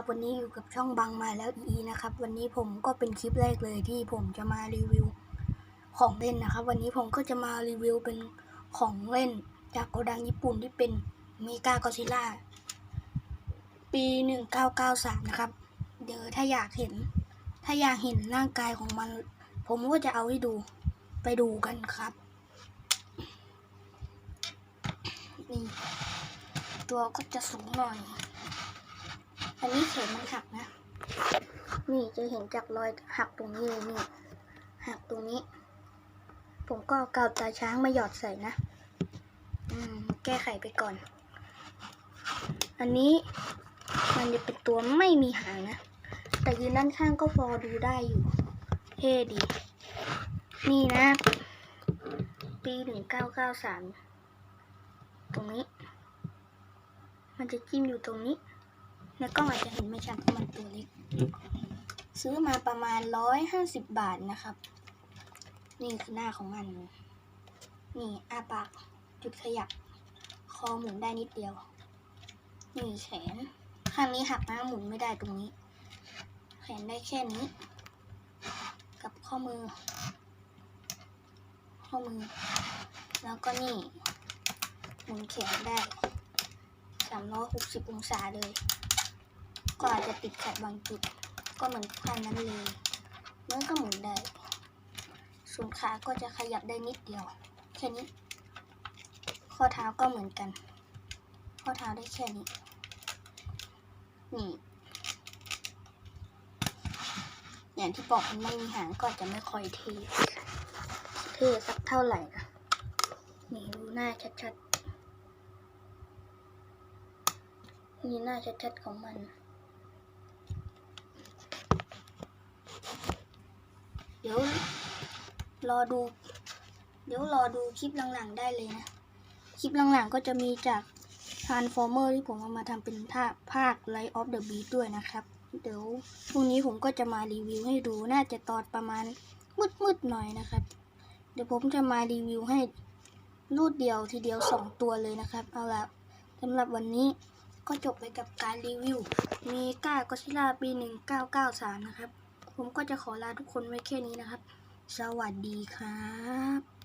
ครับวันนี้อยู่กับช่องบังมาแล้วอีนะครับ วันนี้ผมก็เป็นคลิปแรกเลยที่ผมจะมารีวิวของเล่นนะครับ วันนี้ผมก็จะมารีวิวเป็นของเล่น จากโกดังญี่ปุ่นที่เป็นเมกากอซิล่าปี 1993 นะครับ เดี๋ยวถ้าอยากเห็น ถ้าอยากเห็นร่างกายของมัน ผมก็จะเอาให้ดูไปดูกันครับนี่ตัวก็จะสูงหน่อย อันนี้เข็มมันหักนะ นี่จะเห็นจากรอยหักตรงนี้เลยนี่ หักตรงนี้ ผมก็เกาวตาช้างมาหยอดใส่นะ อืม แก้ไขไปก่อน อันนี้มันจะเป็นตัวไม่มีหางนะ แต่ยืนด้านข้างก็พอดูได้อยู่เท่ดี นี่นะ ปีหนึ่งเก้าเก้าสามตรงนี้ มันจะจิ้มอยู่ตรงนี้ ในกล้องอาจจะเห็นไม่ชัดเพราะมันตัวเล็ก ซื้อมาประมาณร้อยห้าสิบบาทนะครับ นี่คือหน้าของมัน นี่อาปากจุดขยับ คอหมุนได้นิดเดียว นี่แขน ข้างนี้หักนะหมุนไม่ได้ตรงนี้ แขนได้แค่นี้ กับข้อมือ ข้อมือ แล้วก็นี่ หมุนแขนได้สามร้อยหกสิบองศาเลย ก็อาจจะติดขัดบางจุด ก็เหมือนกันนั้นเลยมันก็หมุนได้ส่วนขาก็จะขยับได้นิดเดียว แค่นี้ ข้อเท้าก็เหมือนกัน ข้อเท้าได้แค่นี้ นี่ อย่างที่บอกมันไม่มีหางก็จะไม่ค่อยเท่เท่สักเท่าไหร่นะนี่ดูหน้าชัดๆ นี่หน้าชัดๆของมัน ดี๋ยวรอดู เดี๋ยวรอดูคลิปหลังๆได้เลยนะ คลิปหลังๆก็จะมีจาก Transformer ที่ผมเอามาทำเป็นท่าภาค Light of the Beast ด้วยนะครับ เดี๋ยวพรุ่งนี้ผมก็จะมารีวิวให้ดู น่าจะตอนประมาณมืดๆหน่อยนะครับ เดี๋ยวผมจะมารีวิวให้รูดเดียวทีเดียวสองตัวเลยนะครับ เอาละสำหรับวันนี้ก็จบไปกับการรีวิว มีก้าก็ซิล่าปี 1993 นะครับ ผมก็จะขอลาทุกคนไว้แค่นี้นะครับ สวัสดีครับ